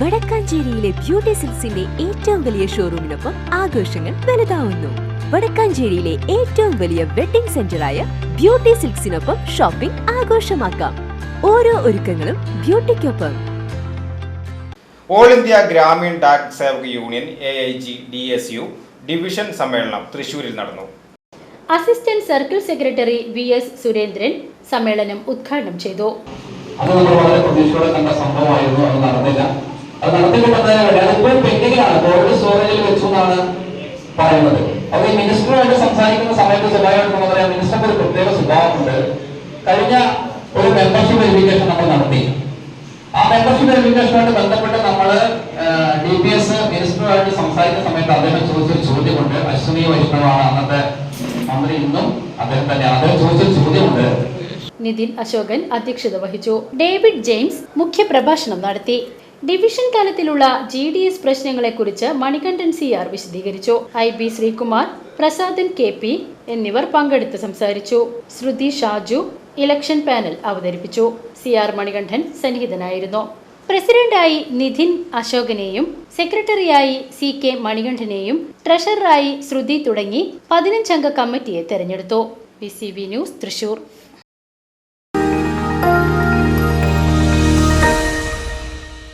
വടക്കാഞ്ചേരിയിലെ beauty സിൽസിന്റെ ഏറ്റവും വലിയ ഷോറൂമിനൊപ്പം ആഘോഷങ്ങൾ വലുതാവുന്നു. വടക്കാഞ്ചേരിയിലെ ഏറ്റവും വലിയ വെഡിംഗ് സെന്ററായ ബ്യൂട്ടി സിൽക്സിനൊപ്പം ഷോപ്പിംഗ് ആഘോഷമാക്കാം. ഓരോ ഒരുക്കങ്ങളും ബ്യൂട്ടിക്കൊപ്പം. All India Gramin Dak Sevak union A I G D S U division സമ്മേളനം തൃശൂരിൽ നടന്നു. Assistant circle secretary V S Surendran സമ്മേളനം ഉദ്ഘാടനം ചെയ്തു. അത് വളരെ പ്രതീക്ഷയോടെ കണ്ട സംഭവമായിരുന്നു അത് നടന്നില്ല അത് നടത്തിക്കൊണ്ടതിന് വേണ്ടി അതിപ്പോൾ പെൻഡിങ്ങിലാണ് കോൾഡ് സ്റ്റോറേജിൽ പറയുന്നത്. അപ്പൊ ഈ മിനിസ്റ്ററുമായിട്ട് സംസാരിക്കുന്ന സമയത്ത് സ്വാഭാവികമായിട്ട് പറയാം മിനിസ്റ്റർക്ക് ഒരു പ്രത്യേക സ്വഭാവമുണ്ട്. കഴിഞ്ഞ ഒരു മെമ്പർഷിപ്പ് വെരിഫിക്കേഷൻ നമ്മൾ നടത്തി. ആ മെമ്പർഷിപ്പ് വെരിഫിക്കേഷനുമായിട്ട് ബന്ധപ്പെട്ട് നമ്മൾ ഡി പി എസ് മിനിസ്റ്ററുമായിട്ട് സംസാരിക്കുന്ന സമയത്ത് അദ്ദേഹം ചോദിച്ചൊരു ചോദ്യമുണ്ട്. അശ്വിനി വൈഷ്ണവാണ് അന്നത്തെ മന്ത്രി ഇന്നും അദ്ദേഹം തന്നെയാണ്. അദ്ദേഹം ചോദിച്ചൊരു ചോദ്യമുണ്ട്. നിതിൻ അശോകൻ അധ്യക്ഷത വഹിച്ചു. ഡേവിഡ് ജെയിംസ് മുഖ്യപ്രഭാഷണം നടത്തി. ഡിവിഷൻ തലത്തിലുള്ള ജി ഡി എസ് പ്രശ്നങ്ങളെക്കുറിച്ച് മണികണ്ഠൻ സി ആർ വിശദീകരിച്ചു. I B Sreekumar Prasadan K P എന്നിവർ പങ്കെടുത്ത് സംസാരിച്ചു. ശ്രുതി ഷാജു ഇലക്ഷൻ പാനൽ അവതരിപ്പിച്ചു. സി ആർ മണികണ്ഠൻ സന്നിഹിതനായിരുന്നു. പ്രസിഡന്റായി നിധിൻ അശോകനെയും സെക്രട്ടറിയായി സി കെ മണികണ്ഠനെയും ട്രഷററായി ശ്രുതി തുടങ്ങി പതിനഞ്ചംഗ കമ്മിറ്റിയെ തെരഞ്ഞെടുത്തു. B C B news Thrissur.